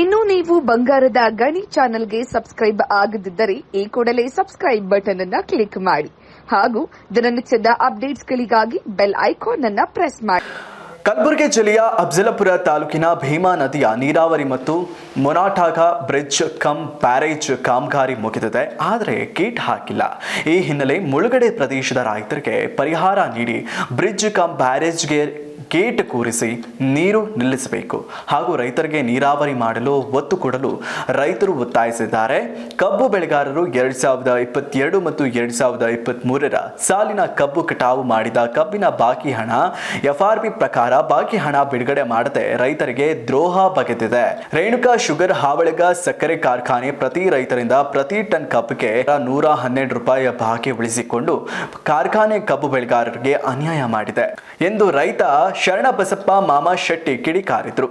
ಇನ್ನು ನೀವು ಬಂಗಾರದ ಗಣಿ ಚಾನೆಲ್ಗೆ ಸಬ್ಸ್ಕ್ರೈಬ್ ಆಗದಿದ್ದರೆ ಈ ಕೂಡಲೇ ಸಬ್ಸ್ಕ್ರೈಬ್ ಬಟನ್ ಅನ್ನ ಕ್ಲಿಕ್ ಮಾಡಿ. ಹಾಗೂ ದಿನನಿತ್ಯದ ಅಪ್ಡೇಟ್ಸ್ಗಳಿಗಾಗಿ ಬೆಲ್ ಐಕಾನ್ ಅನ್ನ ಪ್ರೆಸ್ ಮಾಡಿ. ಕಲಬುರಗಿ ಜಿಲ್ಲೆಯ ಅಫ್ಜಲಪುರ ತಾಲೂಕಿನ ಭೀಮಾ ನದಿಯ ನೀರಾವರಿ ಮತ್ತು ಮೊನಾಟಾಗ ಬ್ರಿಡ್ಜ್ ಕಮ್ ಬ್ಯಾರೇಜ್ ಕಾಮಗಾರಿ ಮುಗಿದಿದೆ. ಆದರೆ ಗೇಟ್ ಹಾಕಿಲ್ಲ. ಈ ಹಿನ್ನೆಲೆ ಮುಳುಗಡೆ ಪ್ರದೇಶದ ರೈತರಿಗೆ ಪರಿಹಾರ ನೀಡಿ ಬ್ರಿಡ್ಜ್ ಕಮ್ ಬ್ಯಾರೇಜ್ಗೆ ಗೇಟ್ ಕೂರಿಸಿ ನೀರು ನಿಲ್ಲಿಸಬೇಕು ಹಾಗೂ ರೈತರಿಗೆ ನೀರಾವರಿ ಮಾಡಲು ಒತ್ತು ಕೊಡಲು ರೈತರು ಒತ್ತಾಯಿಸಿದ್ದಾರೆ. ಕಬ್ಬು ಬೆಳೆಗಾರರು ಎರಡ್ ಸಾವಿರದ ಇಪ್ಪತ್ತೆರಡು ಮತ್ತು ಎರಡ್ ಸಾವಿರದ ಇಪ್ಪತ್ತ್ ಮೂರರ ಸಾಲಿನ ಕಬ್ಬು ಕಟಾವು ಮಾಡಿದ ಕಬ್ಬಿನ ಬಾಕಿ ಹಣ ಎಫ್ಆರ್ಪಿ ಪ್ರಕಾರ ಬಾಕಿ ಹಣ ಬಿಡುಗಡೆ ಮಾಡದೆ ರೈತರಿಗೆ ದ್ರೋಹ ಬಗೆದಿದೆ. ರೇಣುಕಾ ಶುಗರ್ ಹಾವಳಿಗ ಸಕ್ಕರೆ ಕಾರ್ಖಾನೆ ಪ್ರತಿ ರೈತರಿಂದ ಪ್ರತಿ ಟನ್ ಕಬ್ಬಿಗೆ ನೂರ ಹನ್ನೆರಡು ರೂಪಾಯಿ ಬಾಕಿ ಉಳಿಸಿಕೊಂಡು ಕಾರ್ಖಾನೆ ಕಬ್ಬು ಬೆಳೆಗಾರರಿಗೆ ಅನ್ಯಾಯ ಮಾಡಿದೆ. ಎಂದು ರೈತ ಶರಣಬಸಪ್ಪ ಮಾಮ ಶೆಟ್ಟಿ ಕಿಡಿಕಾರಿದ್ರು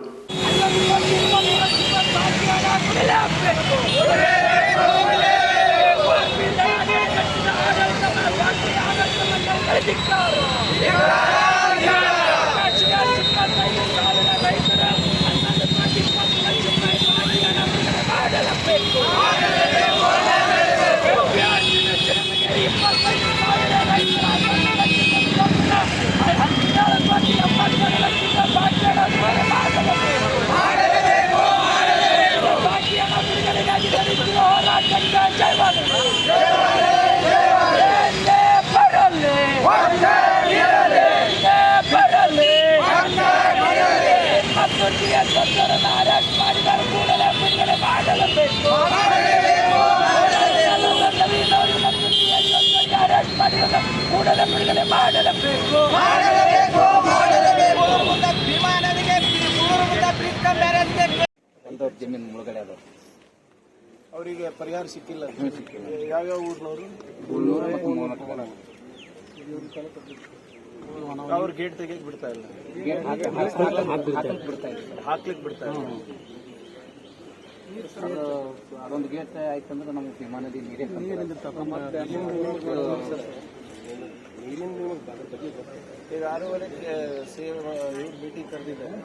ಕೂಡಲೇ ಬಿಡುಗಡೆ ಮಾಡಲೇಬೇಕು ಪೂರ್ವದ ಬ್ರಿಡ್ಜ್ ಕಮ್ ಬ್ಯಾರೇಜ್ಗೆ ಜಮೀನ್ ಜಮೀನು ಮುಳುಗಡೆ ಅದ ಅವರಿಗೆ ಪರಿಹಾರ ಸಿಕ್ಕಿಲ್ಲ ಯಾವ್ಯಾವ ಊರ್ನವರು ಅವ್ರ ಗೇಟ್ ತೆಗಿಯಕ್ ಬಿಡ್ತಾ ಇಲ್ಲ. ಹಾಕ್ಲಿಕ್ಕೆ ಬಿಡ್ತಾ ಇಲ್ಲ ಸರ್. ಹಾಕ್ಲಿಕ್ ಬಿಡ್ತಾ ಇಲ್ಲ ಅದು ಅದೊಂದು ಗೇಟ್ ಆಯ್ತಂದ್ರೆ ನಮ್ಗೆ ವಿಮಾನದಲ್ಲಿ ನೀರೇ ನದಿ ನೀರೇ ಈಗ ಆರೂವರೆಗೆ ಸೇವ್ ಇವ್ರು ಮೀಟಿಂಗ್ ಕರೆದಿದ್ದಾರೆ.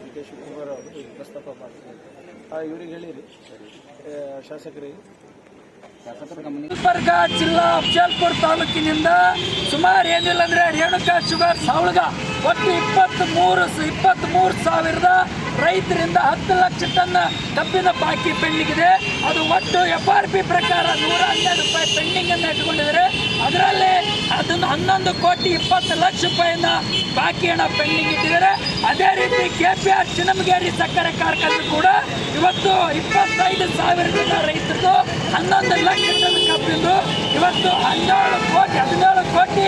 ಡಿ ಕೆ ಶಿವಕುಮಾರ್ ಅವರು ಪ್ರಸ್ತಾಪ ಮಾಡ್ತಾರೆ ಇವ್ರಿಗೆ ಹೇಳಿರಿ ಶಾಸಕರಿಗೆ. ಗುಲ್ಬರ್ಗ ಜಿಲ್ಲಾ ಅಫಜಲ್ಪುರ್ ತಾಲೂಕಿನಿಂದ ಸುಮಾರು ಏನಿಲ್ಲ ಅಂದ್ರೆ ರೇಣುಕಾ ಶುಗರ್ ಸಾವಳಗ ಒಟ್ಟು ಇಪ್ಪತ್ತ್ ಮೂರು ಇಪ್ಪತ್ತ್ ಮೂರು ಸಾವಿರದ ರೈತರಿಂದ ಹತ್ತು ಲಕ್ಷ ಟನ್ ಕಬ್ಬಿನ ಬಾಕಿ ಪೆಂಡಿಂಗ್ ಇದೆ ಅದು ಒಟ್ಟು ಎಫ್ ಆರ್ ಪಿ ಪ್ರಕಾರ ನೂರ ಹನ್ನೆರಡು ರೂಪಾಯಿ ಪೆಂಡಿಂಗ್ ಅನ್ನು ಇಟ್ಕೊಂಡಿದ್ದಾರೆ. ಅದರಲ್ಲಿ ಅದನ್ನು ಹನ್ನೊಂದು ಕೋಟಿ ಇಪ್ಪತ್ತು ಲಕ್ಷ ರೂಪಾಯಿನ ಬಾಕಿ ಹಣ ಪೆಂಡಿಂಗ್ ಇಟ್ಟಿದ್ದಾರೆ. ಅದೇ ರೀತಿ ಕೆ ಪಿ ಆರ್ ಚಿನ್ನಮಗೇರಿ ಸಕ್ಕರೆ ಕಾರ್ಖಾನೆ ಕೂಡ ಇವತ್ತು ಇಪ್ಪತ್ತೈದು ಸಾವಿರ ಜನ ರೈತರು ಹನ್ನೊಂದು ಲಕ್ಷ ಟನ್ ಕಬ್ಬಿಂದು. ಇವತ್ತು ಹನ್ನೆರಡು ಕೋಟಿ, ಹದಿನೇಳು ಕೋಟಿ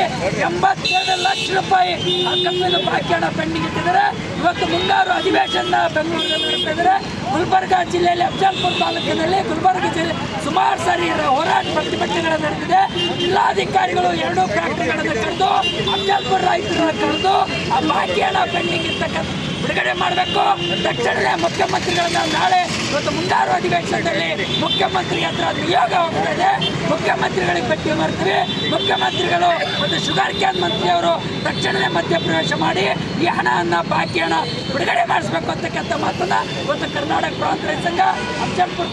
ಎಂಬತ್ತೇಳು ಲಕ್ಷ ರೂಪಾಯಿ ಆ ಕಬ್ಬಿನ ಬಾಕಿ ಹಣ ಪೆಂಡಿಂಗ್ ಇಟ್ಟಿದ್ದಾರೆ. ಇವತ್ತು ಮುಂಗಾರು ಅಧಿವೇಶನ ಬೆಂಗಳೂರಿನಲ್ಲಿ ನಡೆಸಿದ್ದಾರೆ ಗುಲ್ಬರ್ಗ ಜಿಲ್ಲೆಯಲ್ಲಿ ಅಫಜಲ್ಪುರ ತಾಲೂಕಿನಲ್ಲಿ ಗುಲ್ಬರ್ಗ ಜಿಲ್ಲೆ ಸುಮಾರು ಸಾರಿ ಹೋರಾಟ ಪ್ರತಿಭಟನೆಗಳು ನಡೆದಿದೆ. ಜಿಲ್ಲಾಧಿಕಾರಿಗಳು ಎರಡೂ ಫ್ಯಾಕ್ಟರಿಗಳನ್ನು ಕರೆದು, ಅಫಜಲ್ಪುರ ರೈತರನ್ನು ಕರೆದು, ಆ ಬಾಕಿ ಹಣ ಪೆಂಡಿಂಗ್ ಇರ್ತಕ್ಕಂಥ ಬಿಡುಗಡೆ ಮಾಡಬೇಕು. ತಕ್ಷಣವೇ ಮುಖ್ಯಮಂತ್ರಿಗಳನ್ನ ನಾಳೆ ಇವತ್ತು ಮುಂಗಾರು ಅಧಿವೇಶನದಲ್ಲಿ ಮುಖ್ಯಮಂತ್ರಿ ಹತ್ರ ನಿಯೋಗ ಹೋಗ್ತದೆ ಮುಖ್ಯಮಂತ್ರಿಗಳಿಗೆ ಭೇಟಿ ಮಾಡ್ತೀವಿ. ಮುಖ್ಯಮಂತ್ರಿಗಳು ಮತ್ತು ಶುಗರ್ ಕ್ಯಾನ್ ಮಂತ್ರಿಯವರು ತಕ್ಷಣವೇ ಮಧ್ಯಪ್ರವೇಶ ಮಾಡಿ ಈ ಹಣವನ್ನು ಬಾಕಿ ಹಣ ಬಿಡುಗಡೆ ಮಾಡಿಸ್ಬೇಕು ಅಂತಕ್ಕಂಥ ಮಾತನ್ನು ಇವತ್ತು ಕರ್ನಾಟಕ ಪ್ರಾಂತ ರೈತ ಸಂಘ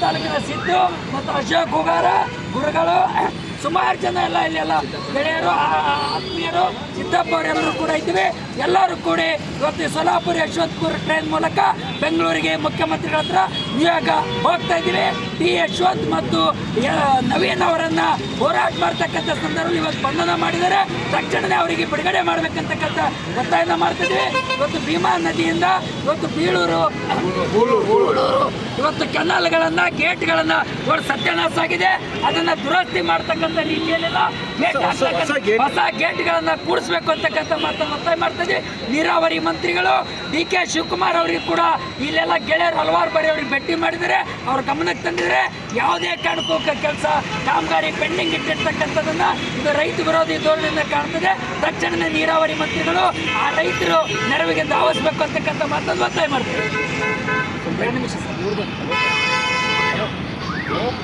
ತಾಲೂಕಿನ ಸಿದ್ದು ಮತ್ತು ಅಶೋಕ್ ಹುಗಾರ, ಗುರುಗಳು, ಸುಮಾರು ಜನ ಎಲ್ಲ ಇಲ್ಲೆಲ್ಲ ಗೆಳೆಯರು ಆತ್ಮೀಯರು, ಸಿದ್ದಪ್ಪ ಅವರೆಲ್ಲರೂ ಕೂಡ ಇದ್ದೀವಿ. ಎಲ್ಲರೂ ಕೂಡಿ ಇವತ್ತು ಸೋಲಾಪುರ ಯಶವಂತಪುರ ಟ್ರೈನ್ ಮೂಲಕ ಬೆಂಗಳೂರಿಗೆ ಮುಖ್ಯಮಂತ್ರಿಗಳ ಹತ್ರ ನಿಯೋಗ ಹೋಗ್ತಾ ಇದ್ದೀವಿ. ಟಿ ಯಶವಂತ್ ಮತ್ತು ನವೀನ್ ಅವರನ್ನ ಹೋರಾಟ ಮಾಡ್ತಕ್ಕಂಥ ಸಂದರ್ಭದಲ್ಲಿ ಇವತ್ತು ಬಂಧನ ಮಾಡಿದರೆ ತಕ್ಷಣವೇ ಅವರಿಗೆ ಬಿಡುಗಡೆ ಮಾಡಬೇಕಂತಕ್ಕಂಥ ಒತ್ತಾಯನ ಮಾಡ್ತಿದ್ವಿ ಇವತ್ತು ಭೀಮಾ ನದಿಯಿಂದ ಇವತ್ತು ಬೀಳೂರು ಇವತ್ತು ಕೆನಲ್ಗಳನ್ನು ಗೇಟ್ಗಳನ್ನು ಇವತ್ತು ಸತ್ಯಾನಾಶ ಆಗಿದೆ. ಅದನ್ನ ದುರಸ್ತಿ ಮಾಡ್ತಕ್ಕಂಥ ಹಾಕ್ತಕ್ಕಂಥ- ಹೊಸ ಗೇಟ್ಗಳನ್ನು ಕೂಡಿಸ್ಬೇಕು ಅಂತಕ್ಕಂಥ ಮಾತನ್ನು ಒತ್ತಾಯ ಮಾಡ್ತಿದ್ವಿ ನೀರಾವರಿ ಮಂತ್ರಿಗಳು ಡಿ ಕೆ ಶಿವಕುಮಾರ್ ಅವರಿಗೆ ಕೂಡ ಇಲ್ಲೆಲ್ಲ ಗೆಳೆಯರು ಹಲವಾರು ಬಾರಿ ಅವ್ರಿಗೆ ಭೇಟಿ ಮಾಡಿದರೆ ಅವ್ರ ಗಮನಕ್ಕೆ ತಂದಿದ್ರೆ ಯಾವುದೇ ಕಾರಣಕ್ಕೂ ಕೆಲಸ ಕಾಮಗಾರಿ ಪೆಂಡಿಂಗ್ ಇಟ್ಟಿರ್ತಕ್ಕಂಥದ್ದನ್ನು ಇದು ರೈತ ವಿರೋಧಿ ಧೋರಣೆಯಿಂದ ಕಾಣ್ತದೆ. ತಕ್ಷಣವೇ ನೀರಾವರಿ ಮಂತ್ರಿಗಳು ಆ ರೈತರು ನೆರವಿಗೆ ಧಾವಿಸಬೇಕು ಅಂತಕ್ಕಂಥ ಮಾತನ್ನು ಒತ್ತಾಯ ಸರ್